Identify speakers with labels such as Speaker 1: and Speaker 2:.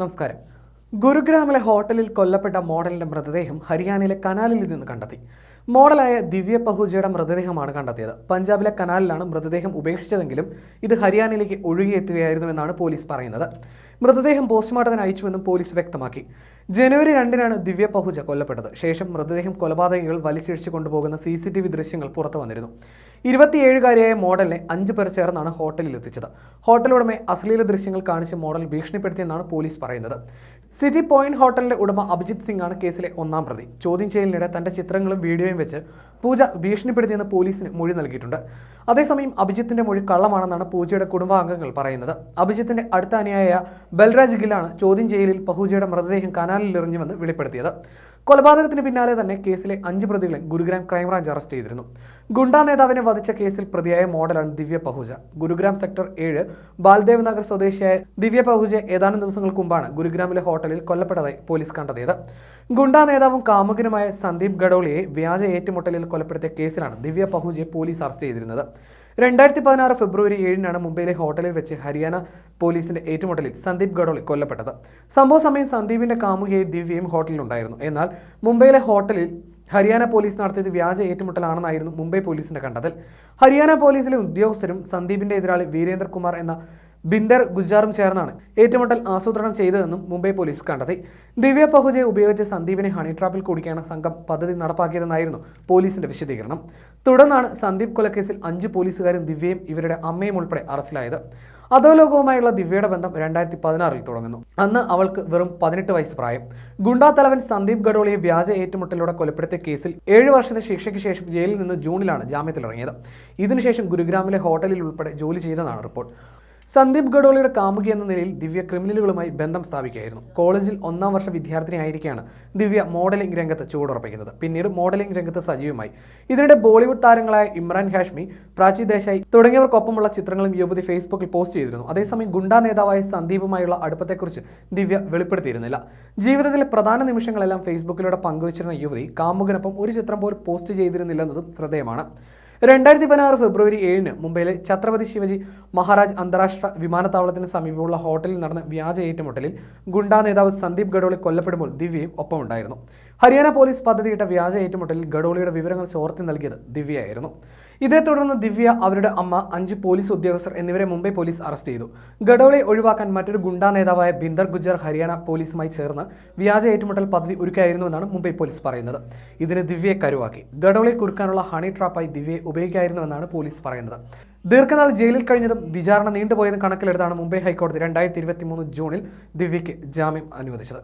Speaker 1: നമസ്കാരം. ഗുരുഗ്രാമിലെ ഹോട്ടലിൽ കൊല്ലപ്പെട്ട മോഡലിന്റെ മൃതദേഹം ഹരിയാനയിലെ കനാലിൽ നിന്ന് കണ്ടെത്തി. മോഡലായ ദിവ്യ പഹുജയുടെ മൃതദേഹമാണ് കണ്ടെത്തിയത്. പഞ്ചാബിലെ കനാലിലാണ് മൃതദേഹം ഉപേക്ഷിച്ചതെങ്കിലും ഇത് ഹരിയാനയിലേക്ക് ഒഴുകിയെത്തുകയായിരുന്നുവെന്നാണ് പോലീസ് പറയുന്നത്. മൃതദേഹം പോസ്റ്റ്മോർട്ടത്തിന് അയച്ചുവെന്നും പോലീസ് വ്യക്തമാക്കി. ജനുവരി രണ്ടിനാണ് ദിവ്യ പഹുജ കൊല്ലപ്പെട്ടത്. ശേഷം മൃതദേഹം കൊലപാതകികൾ വലിച്ചിഴിച്ചു കൊണ്ടുപോകുന്ന സി സി ടി വി ദൃശ്യങ്ങൾ പുറത്തു വന്നിരുന്നു. ഇരുപത്തിയേഴുകാരിയായ മോഡലിനെ അഞ്ചു പേർ ചേർന്നാണ് ഹോട്ടലിൽ എത്തിച്ചത്. ഹോട്ടൽ അശ്ലീല ദൃശ്യങ്ങൾ കാണിച്ച് മോഡൽ ഭീഷണിപ്പെടുത്തിയെന്നാണ് പോലീസ് പറയുന്നത്. സിറ്റി പോയിന്റ് ഹോട്ടലിന്റെ ഉടമ അഭിജിത് സിംഗ് ആണ് കേസിലെ ഒന്നാം പ്രതി. ചോദ്യം ചെയ്യലിനിടെ തന്റെ ചിത്രങ്ങളും വീഡിയോയും വെച്ച് പൂജ ഭീഷണിപ്പെടുത്തിയെന്ന് പോലീസിന് മൊഴി നൽകിയിട്ടുണ്ട്. അതേസമയം അഭിജിത്തിന്റെ മൊഴി കള്ളമാണെന്നാണ് പൂജയുടെ കുടുംബാംഗങ്ങൾ പറയുന്നത്. അഭിജിത്തിന്റെ അടുത്ത അനുയായ ബൽരാജ് ഗില്ലാണ് ചോദ്യം ചെയ്യലിൽ പഹൂജയുടെ മൃതദേഹം കനാലിൽ എറിഞ്ഞുവെന്ന് വെളിപ്പെടുത്തിയത്. കൊലപാതകത്തിന് പിന്നാലെ തന്നെ കേസിലെ അഞ്ച് പ്രതികളെ ഗുരുഗ്രാം ക്രൈംബ്രാഞ്ച് അറസ്റ്റ് ചെയ്തിരുന്നു. ഗുണ്ടാ നേതാവിനെ വധിച്ച കേസിൽ പ്രതിയായ മോഡലാണ് ദിവ്യ പഹൂജ ഗുരുഗ്രാം സെക്ടർ ഏഴ് ബാൽദേവ് നഗർ സ്വദേശിയായ ദിവ്യ പഹൂജ ഏതാനും ദിവസങ്ങൾക്ക് മുമ്പാണ് ഗുരുഗ്രാമിലെ ഹോട്ടലിൽ കൊല്ലപ്പെട്ടതായി പോലീസ് കണ്ടെത്തിയത്. ഗുണ്ടാ നേതാവും കാമുകനുമായ സന്ദീപ് ഗഡോളിയെ വ്യാജ ഏറ്റുമുട്ടലിൽ കൊലപ്പെടുത്തിയ കേസിലാണ് ദിവ്യ പഹുജയെ പോലീസ് അറസ്റ്റ് ചെയ്തിരുന്നത്. രണ്ടായിരത്തി പതിനാറ് ഫെബ്രുവരി ഏഴിനാണ് മുംബൈയിലെ ഹോട്ടലിൽ വെച്ച് ഹരിയാന പോലീസിന്റെ ഏറ്റുമുട്ടലിൽ സന്ദീപ് ഗഡോളി കൊല്ലപ്പെട്ടത്. സംഭവ സമയം സന്ദീപിന്റെ കാമുകയും ദിവ്യയും ഹോട്ടലിലുണ്ടായിരുന്നു. എന്നാൽ മുംബൈയിലെ ഹോട്ടലിൽ ഹരിയാന പോലീസ് നടത്തിയത് വ്യാജ ഏറ്റുമുട്ടലാണെന്നായിരുന്നു മുംബൈ പോലീസിന്റെ കണ്ടെത്തൽ. ഹരിയാന പോലീസിലെ ഉദ്യോഗസ്ഥരും സന്ദീപിന്റെ എതിരാളി വീരേന്ദ്രകുമാർ എന്ന ബിന്ദർ ഗുജാറും ചേർന്നാണ് ഏറ്റുമുട്ടൽ ആസൂത്രണം ചെയ്തതെന്നും മുംബൈ പോലീസ് കണ്ടെത്തി. ദിവ്യ പഹുജയെ ഉപയോഗിച്ച് സന്ദീപിനെ ഹണി ട്രാപ്പിൽ കുടിക്കാണ് സംഘം പദ്ധതി നടപ്പാക്കിയതെന്നായിരുന്നു പോലീസിന്റെ വിശദീകരണം. തുടർന്നാണ് സന്ദീപ് കൊലക്കേസിൽ അഞ്ച് പോലീസുകാരും ദിവ്യയും ഇവരുടെ അമ്മയും ഉൾപ്പെടെ അറസ്റ്റിലായത്. അധോലോകവുമായുള്ള ദിവ്യയുടെ ബന്ധം രണ്ടായിരത്തി പതിനാറിൽ തുടങ്ങുന്നു. അന്ന് അവൾക്ക് വെറും പതിനെട്ട് വയസ്സ് പ്രായം. ഗുണ്ടാ തലവൻ സന്ദീപ് ഗഡോളിയെ വ്യാജ ഏറ്റുമുട്ടലിലൂടെ കൊലപ്പെടുത്തിയ കേസിൽ ഏഴ് വർഷത്തെ ശിക്ഷയ്ക്ക് ശേഷം ജയിലിൽ നിന്ന് ജൂണിലാണ് ജാമ്യത്തിലിറങ്ങിയത്. ഇതിനുശേഷം ഗുരുഗ്രാമിലെ ഹോട്ടലിൽ ഉൾപ്പെടെ ജോലി ചെയ്തെന്നാണ് റിപ്പോർട്ട്. സന്ദീപ് ഗഡോളിയുടെ കാമുകി എന്ന നിലയിൽ ദിവ്യ ക്രിമിനലുകളുമായി ബന്ധം സ്ഥാപിക്കുകയായിരുന്നു. കോളേജിൽ ഒന്നാം വർഷ വിദ്യാർത്ഥിനിയായിരിക്കെയാണ് ദിവ്യ മോഡലിംഗ് രംഗത്ത് ചുവടുറപ്പിക്കുന്നത്. പിന്നീട് മോഡലിംഗ് രംഗത്ത് സജീവമായി. ഇതിനിടെ ബോളിവുഡ് താരങ്ങളായ ഇമ്രാൻ ഹാഷ്മി പ്രാചി ദേശായി തുടങ്ങിയവർക്കൊപ്പമുള്ള ചിത്രങ്ങളും യുവതി ഫേസ്ബുക്കിൽ പോസ്റ്റ് ചെയ്തിരുന്നു. അതേസമയം ഗുണ്ടാ നേതാവായ സന്ദീപുമായുള്ള അടുപ്പത്തെക്കുറിച്ച് ദിവ്യ വെളിപ്പെടുത്തിയിരുന്നില്ല. ജീവിതത്തിലെ പ്രധാന നിമിഷങ്ങളെല്ലാം ഫേസ്ബുക്കിലൂടെ പങ്കുവച്ചിരുന്ന യുവതി കാമുകനൊപ്പം ഒരു ചിത്രം പോലും പോസ്റ്റ് ചെയ്തിരുന്നില്ലെന്നതും ശ്രദ്ധേയമാണ്. രണ്ടായിരത്തി പതിനാറ് ഫെബ്രുവരി ഏഴിന് മുംബൈയിലെ ഛത്രപതി ശിവജി മഹാരാജ് അന്താരാഷ്ട്ര വിമാനത്താവളത്തിന് സമീപമുള്ള ഹോട്ടലിൽ നടന്ന വ്യാജ ഏറ്റുമുട്ടലിൽ ഗുണ്ടാ നേതാവ് സന്ദീപ് ഗഡോളി കൊല്ലപ്പെടുമ്പോൾ ദിവ്യയും ഒപ്പമുണ്ടായിരുന്നു. ഹരിയാന പോലീസ് പദ്ധതിയിട്ട വ്യാജ ഏറ്റുമുട്ടലിൽ ഗഡോളിയുടെ വിവരങ്ങൾ ചോർത്തി നൽകിയത് ദിവ്യയായിരുന്നു. ഇതേ തുടർന്ന് ദിവ്യ അവരുടെ അമ്മ അഞ്ച് പോലീസ് ഉദ്യോഗസ്ഥർ എന്നിവരെ മുംബൈ പോലീസ് അറസ്റ്റ് ചെയ്തു. ഗഡോളെ ഒഴിവാക്കാൻ മറ്റൊരു ഗുണ്ടാ നേതാവായ ബിന്ദർ ഗുജർ ഹരിയാന പോലീസുമായി ചേർന്ന് വ്യാജ ഏറ്റുമുട്ടൽ പദ്ധതി ഒരുക്കായിരുന്നുവെന്നാണ് മുംബൈ പോലീസ് പറയുന്നത്. ഇതിന് ദിവ്യയെ കരുവാക്കി. ഗഡോളെ കുറുക്കാനുള്ള ഹണി ട്രാപ്പായി ദിവ്യയെ ഉപയോഗിക്കായിരുന്നുവെന്നാണ് പോലീസ് പറയുന്നത്. ദീർഘനാൾ ജയിലിൽ കഴിഞ്ഞതും വിചാരണ നീണ്ടുപോയതും കണക്കിലെടുത്താണ് മുംബൈ ഹൈക്കോടതി രണ്ടായിരത്തി ജൂണിൽ ദിവ്യയ്ക്ക് ജാമ്യം അനുവദിച്ചത്.